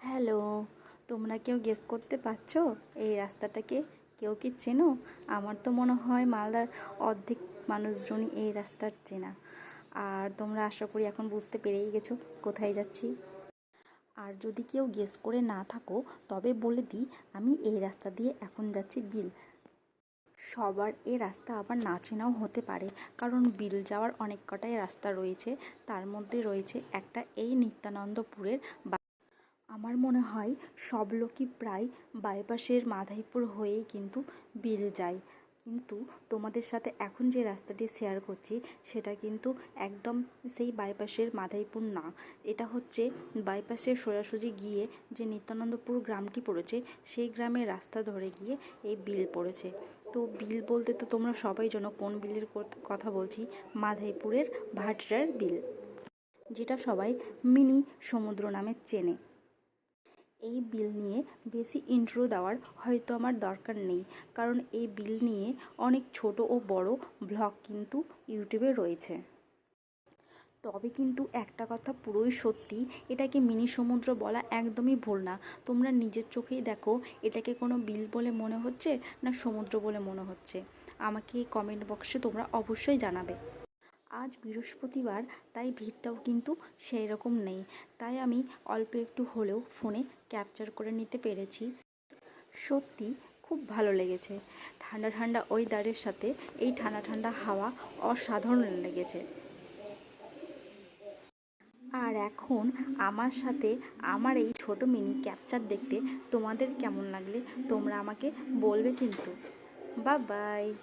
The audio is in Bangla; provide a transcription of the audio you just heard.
হ্যালো, তোমরা কেউ গেস করতে পারছ? এই রাস্তাটাকে কেউ কি চেনো? আমার তো মনে হয় মালদার অর্ধেক মানুষজনই এই রাস্তার চেনা। আর তোমরা আশা করি এখন বুঝতে পেরেই গেছো কোথায় যাচ্ছি। আর যদি কেউ গেস করে না থাকো, তবে বলে দিই, আমি এই রাস্তা দিয়ে এখন যাচ্ছি বিল। সবার এ রাস্তা আবার না চেনাও হতে পারে, কারণ বিল যাওয়ার অনেক কটাই রাস্তা রয়েছে। তার মধ্যে রয়েছে একটা এই নিত্যানন্দপুরের আমার মনে হয় সব লোকই প্রায় বাইপাসের মাধাইপুর হয়েই কিন্তু বিল যায়। কিন্তু তোমাদের সাথে এখন যে রাস্তাটি শেয়ার করছি, সেটা কিন্তু একদম সেই বাইপাসের মাধাইপুর না। এটা হচ্ছে বাইপাসের সোজাসুজি গিয়ে যে নিত্যানন্দপুর গ্রামটি পড়েছে, সেই গ্রামের রাস্তা ধরে গিয়ে এই বিল পড়েছে। তো বিল বলতে তো তোমরা সবাই জানো কোন বিলের কথা বলছি, মাধাইপুরের ভাটরার বিল। যেটা সবাই মিনি সমুদ্র নামে চেনে। এই বিল নিয়ে বেশি ইন্ট্রো দেওয়ার হয়তো আমার দরকার নেই। কারণ এই বিল নিয়ে অনেক ছোট ও বড় ব্লগ কিন্তু ইউটিউবে রয়েছে। তবে কিন্তু একটা কথা পুরোই সত্যি, এটাকে মিনি সমুদ্র বলা একদমই ভুল না। তোমরা নিজের চোখেই দেখো, এটাকে কোনো বিল বলে মনে হচ্ছে না সমুদ্র বলে মনে হচ্ছে? আমাকে কমেন্ট বক্সে তোমরা অবশ্যই জানাবে। আজ বৃহস্পতিবার, তাই ভিড়টাও কিন্তু সেই রকম নেই। তাই আমি অল্প একটু হলেও ফোনে ক্যাপচার করে নিতে পেরেছি। সত্যি খুব ভালো লেগেছে। ঠান্ডা ঠান্ডা ওয়েদারের সাথে এই ঠান্ডা ঠান্ডা হাওয়া অসাধারণ লেগেছে। আর এখন আমার সাথে আমার এই ছোট মিনি ক্যাপচার দেখতে তোমাদের কেমন লাগলে তোমরা আমাকে বলবে কিন্তু। বা বাই।